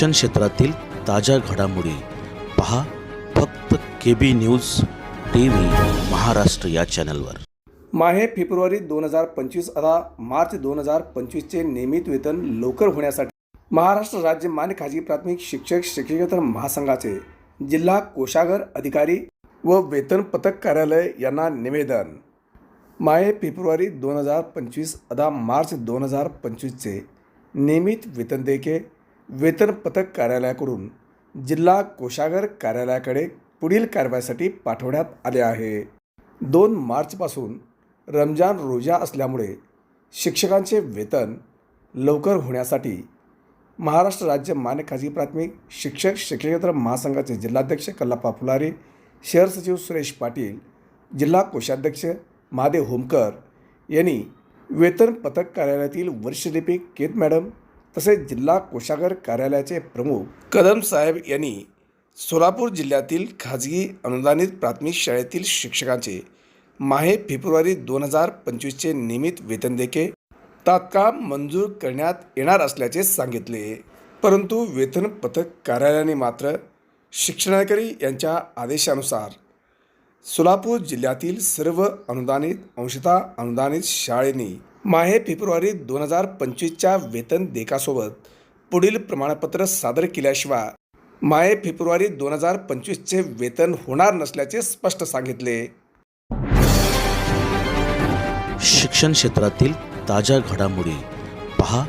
शिक्षण क्षेत्रातील ताज्या घडामोडी पहा फक्त K B news T V Maharashtra या चॅनलवर. माहे फेब्रुवारी दोन हजार पंचवीस अदा मार्च दोन हजार पंचवीसचे नियमित वेतन लवकर होण्यासाठी महाराष्ट्र राज्य मान्य खाजगी प्राथमिक शिक्षक शिक्षकेतर महासंघाचे जिल्हा कोषागर अधिकारी व वेतन पथक कार्यालय यांना निवेदन. माहे फेब्रुवारी दोन हजार पंचवीस अदा मार्च दोन हजार पंचवीसचे नियमित वेतन देके वेतन पथक कार्यालयाकडून जिल्हा कोषागार कार्यालयाकडे पुढील कारवाईसाठी पाठवण्यात आले आहे. दोन मार्चपासून रमजान रोजा असल्यामुळे शिक्षकांचे वेतन लवकर होण्यासाठी महाराष्ट्र राज्य मान्य खाजगी प्राथमिक शिक्षक शिक्षकेतर महासंघाचे जिल्हाध्यक्ष कल्लाप्पा फुलारे शहर सचिव सुरेश पाटील जिल्हा कोषाध्यक्ष महादेव होमकर यांनी वेतन पथक कार्यालयातील वरिष्ठलिपिक केत मॅडम तसेच जिल्हा कोषागार कार्यालयाचे प्रमुख कदम साहेब यांनी सोलापूर जिल्ह्यातील खाजगी अनुदानित प्राथमिक शाळेतील शिक्षकांचे माहे फेब्रुवारी दोन हजार पंचवीसचे नियमित वेतन देखे तात्काळ मंजूर करण्यात येणार असल्याचे सांगितले. परंतु वेतन पथक कार्यालयाने मात्र शिक्षणाधिकारी यांच्या आदेशानुसार सोलापूर जिल्ह्यातील सर्व अनुदानित अंशतः अनुदानित शाळेंनी माहे फेब्रुवारी दोन हजार पंचवीसच्या वेतन देकासोबत पुढील प्रमाणपत्र सादर केल्याशिवाय माहे फेब्रुवारी दोन हजार पंचवीसचे वेतन होणार नसल्याचे स्पष्ट सांगितले. शिक्षण क्षेत्रातील ताज्या घडामोडी पहा.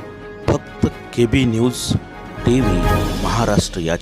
फक्त K B news T V Maharashtra या